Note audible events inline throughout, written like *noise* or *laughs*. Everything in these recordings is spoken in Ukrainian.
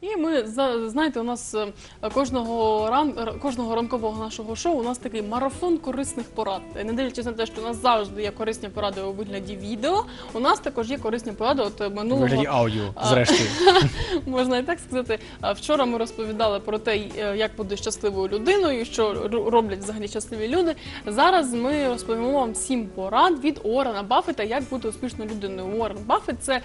І ми знаєте, у нас е, кожного ран кожного ранкового нашого шоу у нас такий марафон корисних порад. Не дивлячись на те, що у нас завжди є корисні поради у вигляді відео. У нас також є корисні поради. От е, минулого вигляді аудіо, зрештою. *laughs* можна і так сказати. Вчора ми розповідали про те, е, як бути щасливою людиною, що роблять взагалі щасливі люди. Зараз ми розповімо вам сім порад від Уоррена Баффета, як бути успішною людиною. Уоррен Баффет – це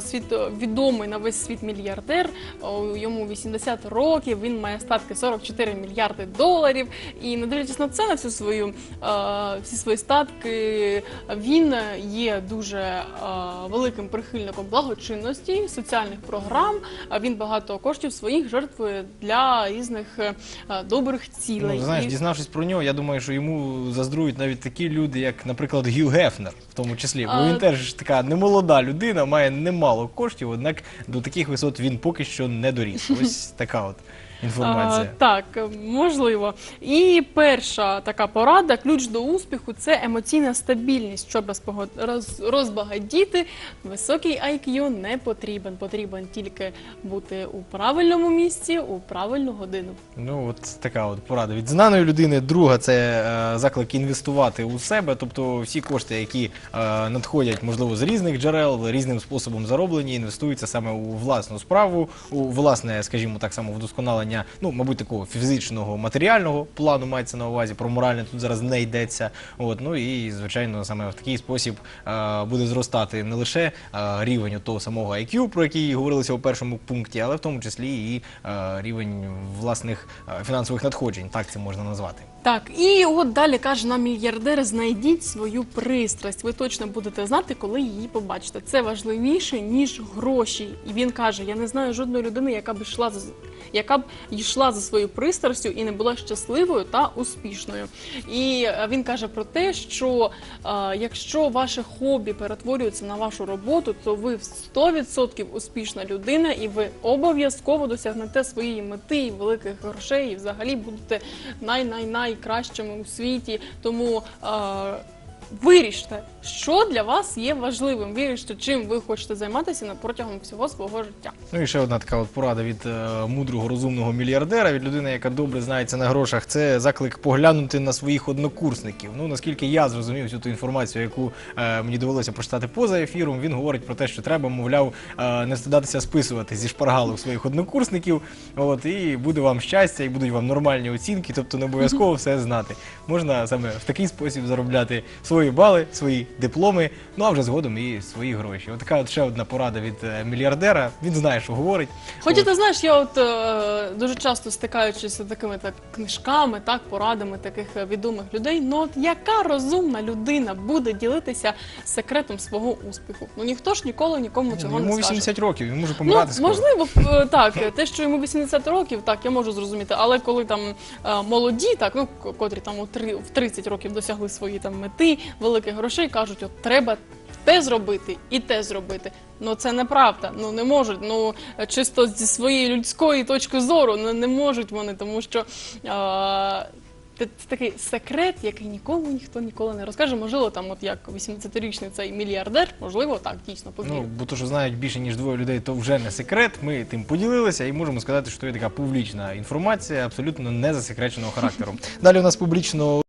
світ відомий на весь світ мільярдер. О, Йому 80 років. Він має статки 44 мільярди доларів. І не дивлячись на це, на всю свою а, всі свої статки, він є дуже а, великим прихильником благочинності, соціальних програм. Він багато коштів своїх жертвує для різних е, добрих цілей. Ну, знаєш, дізнавшись про нього, я думаю, що йому заздрують навіть такі люди, як, наприклад, Гью Гефнер, в тому числі. Бо А- він теж така немолода людина, має немало коштів, однак до таких висот він поки що не доріс. Ось така от інформація. А, так, можливо. І перша така порада, ключ до успіху це емоційна стабільність. Щоб розбагатіти, високий IQ не потрібен. Потрібен тільки бути у правильному місці у правильну годину. Ну, от така от порада від знаної людини. Друга це е, заклик інвестувати у себе, тобто всі кошти, які е, надходять, можливо, з різних джерел, різним способом зароблені, інвестуються саме у власну справу, у власне, скажімо так само, вдосконалення, ну, мабуть, такого фізичного матеріального плану мається на увазі. Про моральне тут зараз не йдеться. От, ну і звичайно, саме в такий спосіб е, буде зростати не лише е, рівень того самого IQ, про який говорилося у першому пункті, але в тому числі і е, рівень власних е, фінансових надходжень, так це можна назвати. Так, і от далі каже нам мільярдер: знайдіть свою пристрасть. Ви точно будете знати, коли її побачите. Це важливіше ніж гроші. І він каже: я не знаю жодної людини, яка б йшла за яка б йшла за своєю пристрастю і не була щасливою та успішною. І е, він каже про те, що е, якщо ваше хобі перетворюється на вашу роботу, то ви в 100% успішна людина, і ви обов'язково досягнете своєї мети і великих грошей, і взагалі будете най-най-найкращими у світі. Тому е, виріште, що для вас є важливим. Виріште, чим ви хочете займатися на протягом всього свого життя. Ну і ще одна така от порада від е, мудрого розумного мільярдера, від людини, яка добре знається на грошах. Це заклик поглянути на своїх однокурсників. Ну наскільки я зрозумів всю ту інформацію, яку е, мені довелося прочитати поза ефіром, він говорить про те, що треба, мовляв, е, не стидатися списувати зі шпаргалок своїх однокурсників. От і буде вам щастя, і будуть вам нормальні оцінки, тобто не обов'язково *laughs* все знати. Можна саме в такий спосіб заробляти свої бали, свої дипломи, ну а вже згодом і свої гроші. От така от ще одна порада від е, мільярдера. Він знає, що говорить. Хоча ти знаєш, я от е, дуже часто стикаючись з такими так книжками, так порадами таких е, відомих людей. Ну от яка розумна людина буде ділитися секретом свого успіху? Ну ніхто ж ніколи нікому цього Йому не скаже. 80 років, він може Ну, помирати скоро. можливо, е, так, те, що йому 80 років, так, я можу зрозуміти, але коли там е, молоді, так, ну, к- котрі там у три- в 30 років досягли свої там мети, великих грошей, кажуть, от треба те зробити і те зробити. Ну це неправда. Ну не можуть. Ну чисто зі своєї людської точки зору не, не можуть вони, тому що. Е, це такий секрет, який нікому ніхто ніколи не розкаже. Можливо, там, от як 80-річний цей мільярдер, можливо, так дійсно повірив. Ну, бо то, що знають більше, ніж двоє людей, то вже не секрет. Ми тим поділилися і можемо сказати, що це така публічна інформація, абсолютно не засекреченого характеру. Далі у нас публічно